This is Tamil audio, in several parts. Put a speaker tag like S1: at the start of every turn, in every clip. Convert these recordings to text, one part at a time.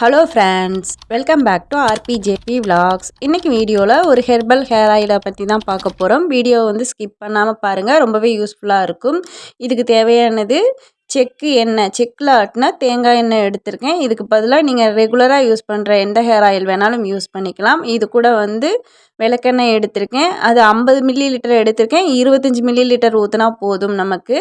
S1: Hello friends welcome back to RPJB vlogs இன்றைக்கி வீடியோவில் ஒரு ஹெர்பல் ஹேர் ஆயிலை பற்றி தான் பார்க்க போகிறோம் வீடியோ வந்து ஸ்கிப் பண்ணாமல் பாருங்கள் ரொம்பவே யூஸ்ஃபுல்லாக இருக்கும். இதுக்கு தேவையானது செக்கு எண்ணெய் செக்கில் ஆட்டினா தேங்காய் எண்ணெய் எடுத்திருக்கேன். இதுக்கு பதிலாக நீங்கள் ரெகுலராக யூஸ் பண்ணுற எந்த ஹேர் ஆயில் வேணாலும் யூஸ் பண்ணிக்கலாம். இது கூட வந்து விளக்கெண்ணெய் எடுத்திருக்கேன். அது ஐம்பது மில்லி லிட்டர் எடுத்திருக்கேன். இருபத்தஞ்சி மில்லி லிட்டர் ஊற்றினா போதும் நமக்கு.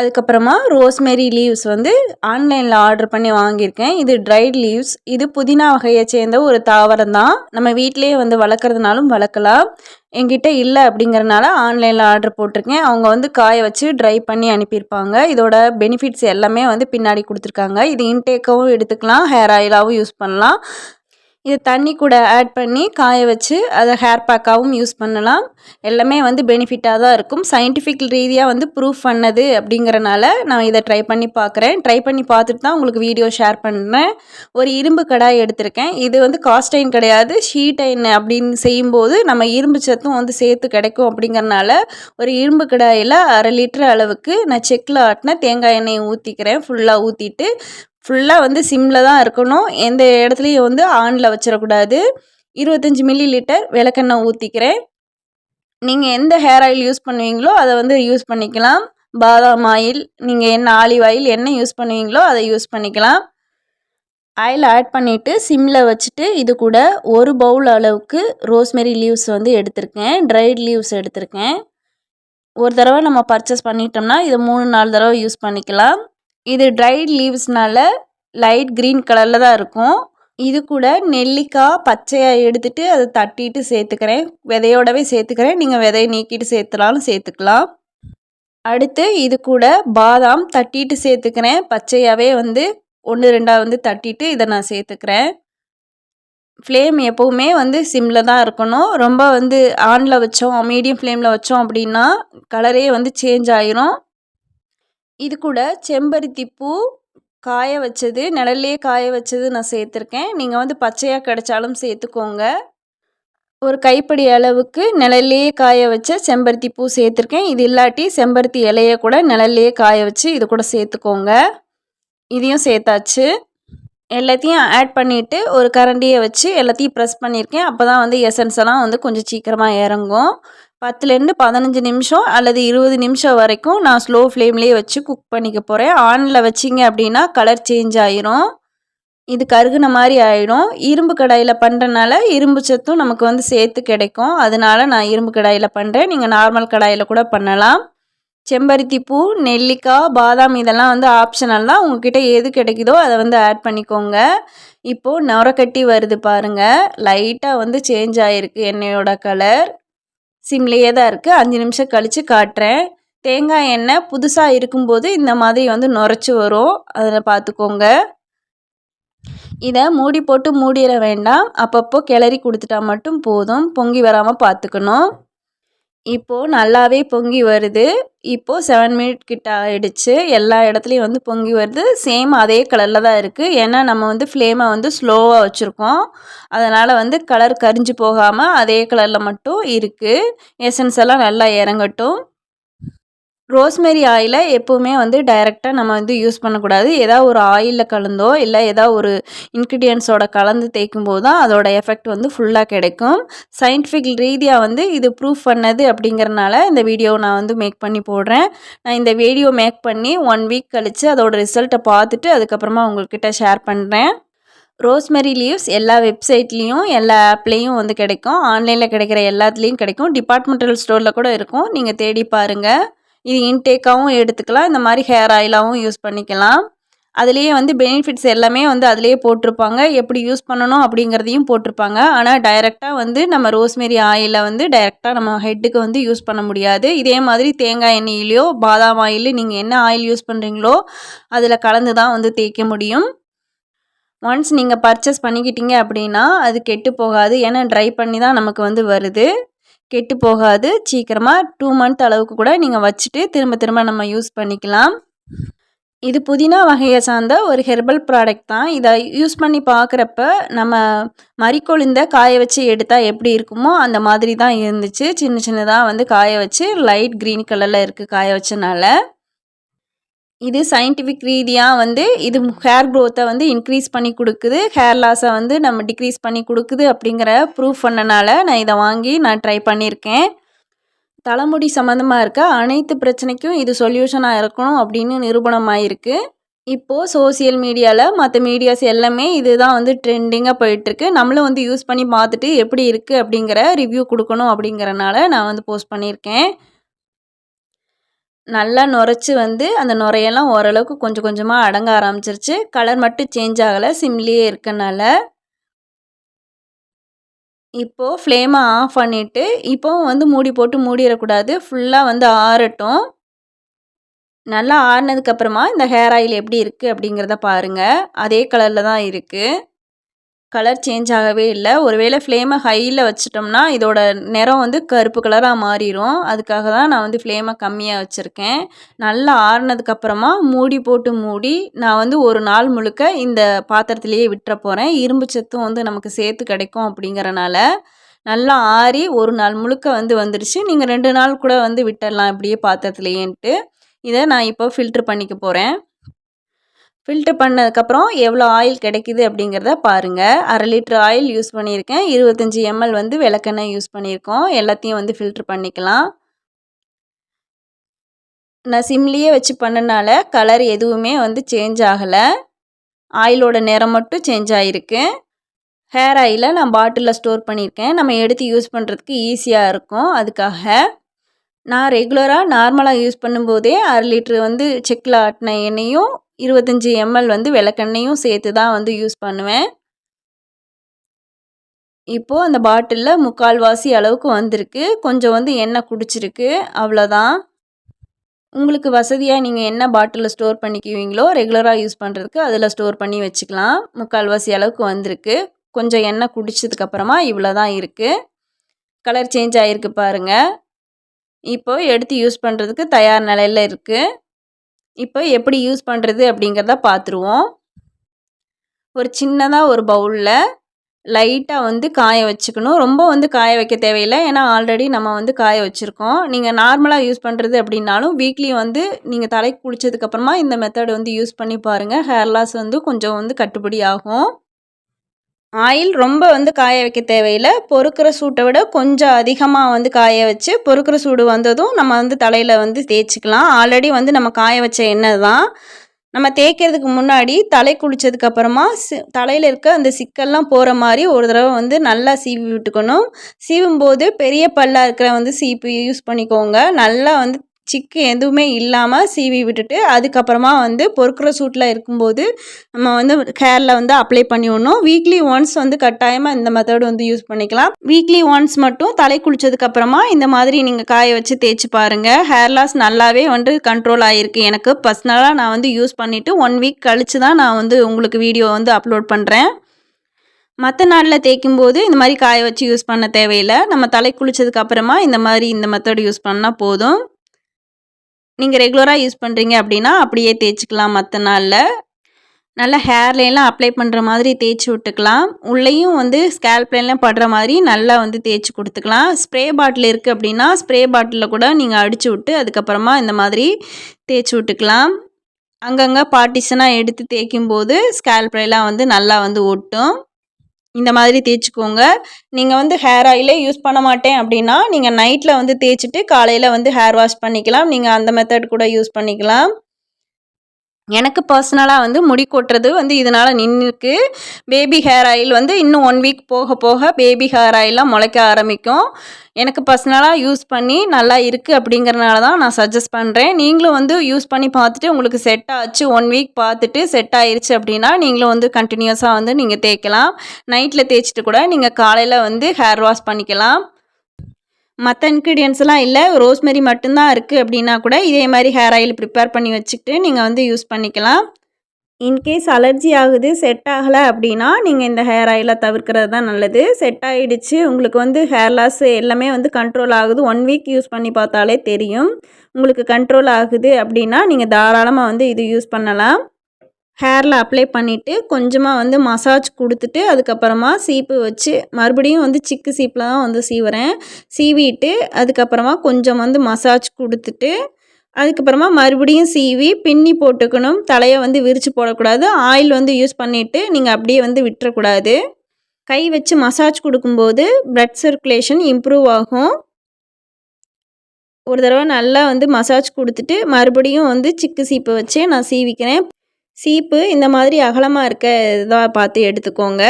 S1: அதுக்கப்புறமா ரோஸ்மெரி லீவ்ஸ் வந்து ஆன்லைனில் ஆர்டர் பண்ணி வாங்கியிருக்கேன். இது ட்ரைட் லீவ்ஸ் இது புதினா வகையை சேர்ந்த ஒரு தாவரம் தான். நம்ம வீட்டிலேயே வந்து வளர்க்குறதுனாலும் வளர்க்கலாம். என்கிட்ட இல்லை அப்படிங்கிறனால ஆன்லைனில் ஆர்டர் போட்டிருக்கேன். அவங்க வந்து காய வச்சு ட்ரை பண்ணி அனுப்பியிருப்பாங்க. இதோட பெனிஃபிட்ஸ் எல்லாமே வந்து பின்னாடி கொடுத்துருக்காங்க. இது இன்டேக்காகவும் எடுத்துக்கலாம். ஹேர் ஆயிலாகவும் யூஸ் பண்ணலாம். இதை தண்ணி கூட ஆட் பண்ணி காய வச்சு அதை ஹேர் பேக்காகவும் யூஸ் பண்ணலாம். எல்லாமே வந்து பெனிஃபிட்டாக தான் இருக்கும். சயின்டிஃபிக் ரீதியாக வந்து ப்ரூஃப் பண்ணது அப்படிங்கிறனால நான் இதை ட்ரை பண்ணி பார்க்குறேன் ட்ரை பண்ணி பார்த்துட்டு தான் உங்களுக்கு வீடியோ ஷேர் பண்ணுறேன் ஒரு இரும்பு கடாய் எடுத்திருக்கேன். இது வந்து காஸ்டைன் கிடையாது. ஷீடைன் அப்படின்னு செய்யும்போது நம்ம இரும்பு சத்தும் வந்து சேர்த்து கிடைக்கும் அப்படிங்கிறனால ஒரு இரும்பு கடாயில் அரை லிட்டர் அளவுக்கு நான் செக்கில் ஆட்டின தேங்காய் எண்ணெயை ஊற்றிக்கிறேன் ஃபுல்லாக ஊற்றிட்டு ஃபுல்லாக வந்து சிம்மில் தான் இருக்கணும். எந்த இடத்துலையும் வந்து ஆனில் வச்சிடக்கூடாது. இருபத்தஞ்சி மில்லி லிட்டர் விளக்கெண்ணெய் ஊற்றிக்கிறேன் நீங்கள் எந்த ஹேர் ஆயில் யூஸ் பண்ணுவீங்களோ அதை வந்து யூஸ் பண்ணிக்கலாம். பாதாம் ஆயில் நீங்கள் என்ன ஆலிவ் ஆயில் என்ன யூஸ் பண்ணுவீங்களோ அதை யூஸ் பண்ணிக்கலாம். ஆயில் ஆட் பண்ணிவிட்டு சிம்மில் வச்சுட்டு இது கூட ஒரு பவுல் அளவுக்கு ரோஸ்மெரி லீவ்ஸ் வந்து எடுத்திருக்கேன். ட்ரைட் லீவ்ஸ் எடுத்திருக்கேன். ஒரு தடவை நம்ம பர்ச்சேஸ் பண்ணிட்டோம்னா இதை மூணு நாலு தடவை யூஸ் பண்ணிக்கலாம். இது ட்ரைட் லீவ்ஸ்னால லைட் க்ரீன் கலரில் தான் இருக்கும். இது கூட நெல்லிக்காய் பச்சையாக எடுத்துகிட்டு அதை தட்டிட்டு சேர்த்துக்கிறேன். விதையோடவே சேர்த்துக்கிறேன். நீங்கள் விதையை நீக்கிட்டு சேர்த்துனாலும் சேர்த்துக்கலாம். அடுத்து இது கூட பாதாம் தட்டிட்டு சேர்த்துக்கிறேன். பச்சையாகவே வந்து ஒன்று ரெண்டாக வந்து தட்டிட்டு இதை நான் சேர்த்துக்கிறேன். ஃப்ளேம் எப்போவுமே வந்து சிம்மில் தான் இருக்கணும். ரொம்ப வந்து ஆனில் வச்சோம் மீடியம் ஃப்ளேமில் வச்சோம் அப்படின்னா கலரே வந்து சேஞ்ச் ஆயிரும். இது கூட செம்பருத்தி பூ காய வச்சது நிழல்லையே காய வச்சது நான் சேர்த்துருக்கேன். நீங்கள் வந்து பச்சையாக கிடைச்சாலும் சேர்த்துக்கோங்க. ஒரு கைப்பிடி அளவுக்கு நிழல்லையே காய வச்ச செம்பருத்தி பூ சேர்த்துருக்கேன். இது இல்லாட்டி செம்பருத்தி இலையை கூட நிழல்லையே காய வச்சு இது கூட சேர்த்துக்கோங்க. இதையும் சேர்த்தாச்சு. எல்லாத்தையும் ஆட் பண்ணிவிட்டு ஒரு கரண்டியை வச்சு எல்லாத்தையும் ப்ரெஸ் பண்ணியிருக்கேன் அப்போ தான் வந்து எசன்ஸ் எல்லாம் வந்து கொஞ்சம் சீக்கிரமாக இறங்கும். பத்துலேருந்து பதினஞ்சு நிமிஷம் அல்லது இருபது நிமிஷம் வரைக்கும் நான் ஸ்லோ ஃப்ளேம்லேயே வச்சு குக் பண்ணிக்க போகிறேன் ஆனில் வச்சிங்க அப்படின்னா கலர் சேஞ்ச் ஆயிரும். இது கருகுன மாதிரி ஆகிடும் இரும்பு கடாயில் பண்ணுறனால இரும்பு சத்தும் நமக்கு வந்து சேர்த்து கிடைக்கும். அதனால நான் இரும்பு கடாயில் பண்ணுறேன் நீங்கள் நார்மல் கடாயில் கூட பண்ணலாம். செம்பருத்தி பூ நெல்லிக்காய் பாதாம் இதெல்லாம் வந்து ஆப்ஷனல் தான். உங்ககிட்ட எது கிடைக்குதோ அதை வந்து ஆட் பண்ணிக்கோங்க. இப்போது நுரக்கட்டி வருது பாருங்கள் லைட்டாக வந்து சேஞ்ச் ஆகிருக்கு எண்ணெயோட கலர் சிம்லேயே தான் இருக்குது அஞ்சு நிமிஷம் கழித்து காட்டுறேன். தேங்காய் எண்ணெய் புதுசாக இருக்கும்போது இந்த மாதிரி வந்து நுரைச்சி வரும். அதில் பார்த்துக்கோங்க. இதை மூடி போட்டு மூடிட வேண்டாம். அப்பப்போ கிளறி கொடுத்துட்டா மட்டும் போதும். பொங்கி வராமல் பார்த்துக்கணும். இப்போது நல்லாவே பொங்கி வருது. இப்போது செவன் மினிட் கிட்ட ஆகிடுச்சு எல்லா இடத்துலையும் வந்து பொங்கி வருது. சேம் அதே கலரில் தான் இருக்குது ஏன்னா நம்ம வந்து ஃப்ளேமை வந்து ஸ்லோவாக வச்சுருக்கோம். அதனால் வந்து கலர் கரிஞ்சு போகாமல் அதே கலரில் மட்டும் இருக்குது எசன்ஸ் எல்லாம் நல்லா இறங்கட்டும். ரோஸ்மெரி ஆயிலை எப்போவுமே வந்து டைரெக்டாக நம்ம வந்து யூஸ் பண்ணக்கூடாது. ஏதாவது ஒரு ஆயிலில் கலந்தோ இல்லை ஏதாவது ஒரு இன்க்ரீடியன்ஸோட கலந்து தேய்க்கும் போது தான் அதோட எஃபெக்ட் வந்து ஃபுல்லாக கிடைக்கும். சயின்டிஃபிக் ரீதியாக வந்து இது ப்ரூஃப் பண்ணது அப்படிங்கிறனால இந்த வீடியோ நான் வந்து மேக் பண்ணி போடுறேன். நான் இந்த வீடியோ மேக் பண்ணி ஒன் வீக் கழித்து அதோட ரிசல்ட்டை பார்த்துட்டு அதுக்கப்புறமா உங்கள்கிட்ட ஷேர் பண்ணுறேன் ரோஸ்மெரி லீவ்ஸ் எல்லா வெப்சைட்லேயும் எல்லா ஆப்லேயும் வந்து கிடைக்கும். ஆன்லைனில் கிடைக்கிற எல்லாத்துலேயும் கிடைக்கும். டிபார்ட்மெண்டல் ஸ்டோரில் கூட இருக்கும். நீங்கள் தேடி பாருங்கள் இது இன்டேக்காகவும் எடுத்துக்கலாம். இந்த மாதிரி ஹேர் ஆயிலாகவும் யூஸ் பண்ணிக்கலாம். அதுலேயே வந்து பெனிஃபிட்ஸ் எல்லாமே வந்து அதிலேயே போட்டிருப்பாங்க. எப்படி யூஸ் பண்ணணும் அப்படிங்கிறதையும் போட்டிருப்பாங்க. ஆனால் டைரெக்டாக வந்து நம்ம ரோஸ்மெரி ஆயிலை வந்து டைரெக்டாக நம்ம ஹெட்டுக்கு வந்து யூஸ் பண்ண முடியாது. இதே மாதிரி தேங்காய் எண்ணெயிலையோ பாதாம் ஆயில் நீங்கள் என்ன ஆயில் யூஸ் பண்ணுறீங்களோ அதில் கலந்து தான் வந்து தேய்க்க முடியும். ஒன்ஸ் நீங்கள் பர்ச்சேஸ் பண்ணிக்கிட்டீங்க அப்படின்னா அது கெட்டு போகாது. ஏன்னா ட்ரை பண்ணி தான் நமக்கு வந்து வருது. கெட்டு போகாது. சீக்கிரமாக டூ மந்த் அளவுக்கு கூட நீங்கள் வச்சுட்டு திரும்ப திரும்ப நம்ம யூஸ் பண்ணிக்கலாம். இது புதினா வகையை சார்ந்த ஒரு ஹெர்பல் ப்ராடக்ட் தான். இதை யூஸ் பண்ணி பார்க்குறப்ப நம்ம மறிக்கொழுந்த காய வச்சு எடுத்தால் எப்படி இருக்குமோ அந்த மாதிரி தான் இருந்துச்சு. சின்ன சின்னதாக வந்து காய வச்சு லைட் க்ரீன் கலரில் இருக்குது காய வச்சனால. இது சயின்டிஃபிக் ரீதியாக வந்து இது ஹேர் க்ரோத்தை வந்து இன்க்ரீஸ் பண்ணி கொடுக்குது. ஹேர் லாஸை வந்து நம்ம டிக்ரீஸ் பண்ணி கொடுக்குது அப்படிங்கிற ப்ரூஃப் பண்ணனால நான் இதை வாங்கி நான் ட்ரை பண்ணியிருக்கேன். தலைமுடி சம்மந்தமாக இருக்க அனைத்து பிரச்சனைக்கும் இது சொல்யூஷனாக இருக்கணும் அப்படின்னு நிரூபணமாயிருக்கு. இப்போது சோசியல் மீடியாவில் மற்ற மீடியாஸ் எல்லாமே இதுதான் வந்து ட்ரெண்டிங்காக போயிட்டுருக்கு. நம்மளும் வந்து யூஸ் பண்ணி பார்த்துட்டு எப்படி இருக்குது அப்படிங்கிற ரிவ்யூ கொடுக்கணும் அப்படிங்கிறனால நான் வந்து போஸ்ட் பண்ணியிருக்கேன். நல்லா நுரைச்சி வந்து அந்த நுரையெல்லாம் ஓரளவுக்கு கொஞ்சம் கொஞ்சமாக அடங்க ஆரம்பிச்சிருச்சு. கலர் மட்டும் சேஞ்ச் ஆகலை. சிம்லேயே இருக்கனால. இப்போது ஃப்ளேமை ஆஃப் பண்ணிவிட்டு இப்போவும் வந்து மூடி போட்டு மூடிடக்கூடாது. ஃபுல்லாக வந்து ஆறட்டும். நல்லா ஆறினதுக்கப்புறமா இந்த ஹேர் ஆயில் எப்படி இருக்குது அப்படிங்கிறத பாருங்கள் அதே கலரில் தான் இருக்குது கலர் சேஞ்ச் ஆகவே இல்லை. ஒருவேளை ஃப்ளேமை ஹையில் வச்சிட்டோம்னா இதோட நிறம் வந்து கருப்பு கலராக மாறிடும் அதுக்காக தான் நான் வந்து ஃப்ளேமை கம்மியாக வச்சுருக்கேன். நல்லா ஆறுனதுக்கப்புறமா மூடி போட்டு மூடி நான் வந்து ஒரு நாள் முழுக்க இந்த பாத்திரத்திலேயே விட்டுற போகிறேன் இரும்பு சத்தும் வந்து நமக்கு சேர்த்து கிடைக்கும் அப்படிங்கிறனால நல்லா ஆறி ஒரு நாள் முழுக்க வந்து வந்துடுச்சு நீங்கள் ரெண்டு நாள் கூட வந்து விட்டுடலாம் இப்படியே பாத்திரத்துலேயேன்ட்டு. இதை நான் இப்போ ஃபில்ட்ரு பண்ணிக்க போகிறேன் ஃபில்ட்ரு பண்ணதுக்கப்புறம் எவ்வளோ ஆயில் கிடைக்கிது அப்படிங்கிறத பாருங்கள் அரை லிட்டர் ஆயில் யூஸ் பண்ணியிருக்கேன். இருபத்தஞ்சி எம்எல் வந்து விளக்கெண்ணெய் யூஸ் பண்ணியிருக்கோம். எல்லாத்தையும் வந்து ஃபில்ட்ரு பண்ணிக்கலாம். நான் சிம்லேயே வச்சு பண்ணனால கலர் எதுவுமே வந்து சேஞ்ச் ஆகலை. ஆயிலோட நிறம் மட்டும் சேஞ்ச் ஆகிருக்கு ஹேர் ஆயிலை நான் பாட்டிலில் ஸ்டோர் பண்ணியிருக்கேன். நம்ம எடுத்து யூஸ் பண்ணுறதுக்கு ஈஸியாக இருக்கும். அதுக்காக நான் ரெகுலராக நார்மலாக யூஸ் பண்ணும்போதே அரை லிட்ரு வந்து செக்கில் ஆட்டின எண்ணெயும் இருபத்தஞ்சி எம்எல் வந்து விளக்கெண்ணையும் சேர்த்து தான் வந்து யூஸ் பண்ணுவேன். இப்போது அந்த பாட்டிலில் முக்கால்வாசி அளவுக்கு வந்திருக்கு. கொஞ்சம் வந்து எண்ணெய் குடிச்சிருக்கு. அவ்வளோதான். உங்களுக்கு வசதியாக நீங்கள் என்ன பாட்டிலில் ஸ்டோர் பண்ணிக்குவீங்களோ ரெகுலராக யூஸ் பண்ணுறதுக்கு அதில் ஸ்டோர் பண்ணி வச்சுக்கலாம். முக்கால்வாசி அளவுக்கு வந்திருக்கு. கொஞ்சம் எண்ணெய் குடிச்சதுக்கப்புறமா இவ்வளோ தான் இருக்குது கலர் சேஞ்ச் ஆகிருக்கு பாருங்கள் இப்போது எடுத்து யூஸ் பண்ணுறதுக்கு தயார் நிலையில் இருக்குது இப்போ எப்படி யூஸ் பண்ணுறது அப்படிங்கிறத பார்த்துருவோம் ஒரு சின்னதாக ஒரு பவுலில் லைட்டாக வந்து காய வச்சுக்கணும். ரொம்ப வந்து காய வைக்க தேவையில்லை. ஏன்னா ஆல்ரெடி நம்ம வந்து காய வச்சுருக்கோம். நீங்கள் நார்மலாக யூஸ் பண்ணுறது அப்படின்னாலும் வீக்லி வந்து நீங்கள் தலைக்கு குளித்ததுக்கப்புறமா இந்த மெத்தட் வந்து யூஸ் பண்ணி பாருங்கள் ஹேர் லாஸ் வந்து கொஞ்சம் வந்து கட்டுப்படி ஆகும். ஆயில் ரொம்ப வந்து காய வைக்க தேவையில்லை. பொறுக்கிற சூட்டை விட கொஞ்சம் அதிகமாக வந்து காய வச்சு பொறுக்கிற சூடு வந்ததும் நம்ம வந்து தலையில் வந்து தேய்ச்சிக்கலாம். ஆல்ரெடி வந்து நம்ம காய வச்ச எண்ணெய் தான். நம்ம தேய்க்கிறதுக்கு முன்னாடி தலை குளித்ததுக்கப்புறமா சி தலையில் இருக்க அந்த சிக்கல்லாம் போகிற மாதிரி ஒரு தடவை வந்து நல்லா சீவி விட்டுக்கணும். சீவும் போது பெரிய பல்லாக இருக்கிற வந்து சீப்பு யூஸ் பண்ணிக்கோங்க. நல்லா வந்து சிக்கு எதுவுமே இல்லாமல் சீவி விட்டுட்டு அதுக்கப்புறமா வந்து பொறுக்கிற சூட்டில் இருக்கும்போது நம்ம வந்து ஹேரில் வந்து அப்ளை பண்ணி விடணும் வீக்லி ஒன்ஸ் வந்து கட்டாயமாக இந்த மெத்தட் வந்து யூஸ் பண்ணிக்கலாம். வீக்லி ஒன்ஸ் மட்டும் தலை குளித்ததுக்கப்புறமா இந்த மாதிரி நீங்கள் காய வச்சு தேய்ச்சி பாருங்கள் ஹேர் லாஸ் நல்லாவே வந்து கண்ட்ரோல் ஆகிருக்கு எனக்கு பர்சனலாக நான் வந்து யூஸ் பண்ணிவிட்டு ஒன் வீக் கழித்து தான் நான் வந்து உங்களுக்கு வீடியோ வந்து அப்லோட் பண்ணுறேன் மற்ற நாளில் தேய்க்கும் போது இந்த மாதிரி காய வச்சு யூஸ் பண்ண தேவையில்லை. நம்ம தலை குளித்ததுக்கு அப்புறமா இந்த மாதிரி இந்த மெத்தட் யூஸ் பண்ணால் போதும். நீங்கள் ரெகுலராக யூஸ் பண்ணுறீங்க அப்படின்னா அப்படியே தேய்ச்சிக்கலாம் மற்ற நாளில். நல்லா ஹேர்லாம் அப்ளை பண்ணுற மாதிரி தேய்ச்சி விட்டுக்கலாம். உள்ளேயும் வந்து ஸ்கேல்ப்லாம் படுற மாதிரி நல்லா வந்து தேய்ச்சி கொடுத்துக்கலாம். ஸ்ப்ரே பாட்டில் இருக்குது அப்படின்னா ஸ்ப்ரே பாட்டிலில் கூட நீங்கள் அடித்து விட்டு அதுக்கப்புறமா இந்த மாதிரி தேய்ச்சி விட்டுக்கலாம். அங்கங்கே பார்ட்டிஷனாக எடுத்து தேய்க்கும் போது ஸ்கேல்ப்லாம் வந்து நல்லா வந்து ஒட்டும். இந்த மாதிரி தேய்ச்சிக்கோங்க. நீங்கள் வந்து ஹேர் ஆயிலே யூஸ் பண்ண மாட்டேன் அப்படின்னா நீங்கள் நைட்டில் வந்து தேய்ச்சிட்டு காலையில் வந்து ஹேர் வாஷ் பண்ணிக்கலாம். நீங்கள் அந்த மெத்தட் கூட யூஸ் பண்ணிக்கலாம். எனக்கு பர்சனலாக வந்து முடி கொட்டுறது வந்து இதனால் நின்றுருக்கு பேபி ஹேர் ஆயில் வந்து இன்னும் ஒன் வீக் போக போக பேபி ஹேர் ஆயிலாம் முளைக்க ஆரம்பிக்கும். எனக்கு பர்சனலாக யூஸ் பண்ணி நல்லா இருக்குது அப்படிங்கிறனால தான் நான் சஜஸ்ட் பண்ணுறேன் நீங்களும் வந்து யூஸ் பண்ணி பார்த்துட்டு உங்களுக்கு செட் ஆச்சு ஒன் வீக் பார்த்துட்டு செட் ஆயிடுச்சு அப்படின்னா நீங்களும் வந்து கண்டினியூஸாக வந்து நீங்கள் தேய்க்கலாம். நைட்டில் தேய்ச்சிட்டு கூட நீங்கள் காலையில் வந்து ஹேர் வாஷ் பண்ணிக்கலாம். மற்ற இன்க்ரீடியன்ஸ்லாம் இல்லை. ரோஸ்மெரி மட்டும்தான் இருக்குது அப்படின்னா கூட இதே மாதிரி ஹேர் ஆயில் ப்ரிப்பேர் பண்ணி வச்சுக்கிட்டு நீங்கள் வந்து யூஸ் பண்ணிக்கலாம். இன்கேஸ் அலர்ஜி ஆகுது செட் ஆகலை அப்படின்னா நீங்கள் இந்த ஹேர் ஆயிலை தவிர்க்கிறது தான் நல்லது. செட் ஆகிடுச்சு உங்களுக்கு வந்து ஹேர் லாஸ் எல்லாமே வந்து கண்ட்ரோல் ஆகுது. ஒன் வீக் யூஸ் பண்ணி பார்த்தாலே தெரியும். உங்களுக்கு கண்ட்ரோல் ஆகுது அப்படின்னா நீங்கள் தாராளமாக வந்து இது யூஸ் பண்ணலாம். ஹேரில் அப்ளை பண்ணிவிட்டு கொஞ்சமாக வந்து மசாஜ் கொடுத்துட்டு அதுக்கப்புறமா சீப்பு வச்சு மறுபடியும் வந்து சிக்கு சீப்பில் தான் வந்து சீவுறேன். சீவிட்டு அதுக்கப்புறமா கொஞ்சம் வந்து மசாஜ் கொடுத்துட்டு அதுக்கப்புறமா மறுபடியும் சீவி பின்னி போட்டுக்கணும். தலையை வந்து விரித்து போடக்கூடாது. ஆயில் வந்து யூஸ் பண்ணிவிட்டு நீங்கள் அப்படியே வந்து விட்டுறக்கூடாது. கை வச்சு மசாஜ் கொடுக்கும்போது ப்ளட் சர்க்குலேஷன் இம்ப்ரூவ் ஆகும். ஒரு தடவை நல்லா வந்து மசாஜ் கொடுத்துட்டு மறுபடியும் வந்து சிக்கு சீப்பை வச்சு நான் சீவிக்கிறேன். சீப்பு இந்த மாதிரி அகலமாக இருக்க இதாக பார்த்து எடுத்துக்கோங்க.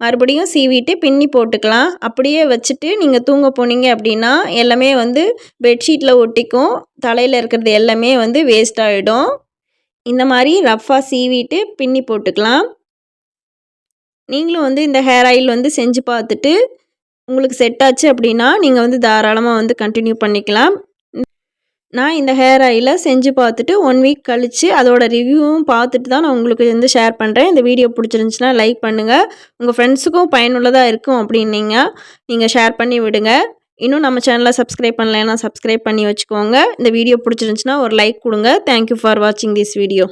S1: மறுபடியும் சீவிட்டு பின்னி போட்டுக்கலாம். அப்படியே வச்சுட்டு நீங்கள் தூங்க போனீங்க அப்படின்னா எல்லாமே வந்து பெட்ஷீட்டில் ஒட்டிக்கும். தலையில் இருக்கிறது எல்லாமே வந்து வேஸ்ட் ஆகிடும் இந்த மாதிரி ரஃப்பாக சீவிட்டு பின்னி போட்டுக்கலாம். நீங்களும் வந்து இந்த ஹேர் ஆயில் வந்து செஞ்சு பார்த்துட்டு உங்களுக்கு செட் ஆச்சு அப்படின்னா நீங்கள் வந்து தாராளமாக வந்து கண்டினியூ பண்ணிக்கலாம். நான் இந்த ஹேர் ஆயிலை செஞ்சு பார்த்துட்டு ஒன் வீக் கழித்து அதோட ரிவ்யூவும் பார்த்துட்டு தான் நான் உங்களுக்கு வந்து ஷேர் பண்ணுறேன் இந்த வீடியோ பிடிச்சிருந்துச்சின்னா லைக் பண்ணுங்கள் உங்கள் ஃப்ரெண்ட்ஸுக்கும் பயனுள்ளதாக இருக்கும் அப்படின்னீங்க. நீங்கள் ஷேர் பண்ணி விடுங்க. இன்னும் நம்ம சேனலை சப்ஸ்கிரைப் பண்ணலைன்னா சப்ஸ்கிரைப் பண்ணி வச்சுக்கோங்க. இந்த வீடியோ பிடிச்சிருந்துச்சின்னா ஒரு லைக் கொடுங்க. தேங்க்யூ ஃபார் வாட்சிங் திஸ் வீடியோ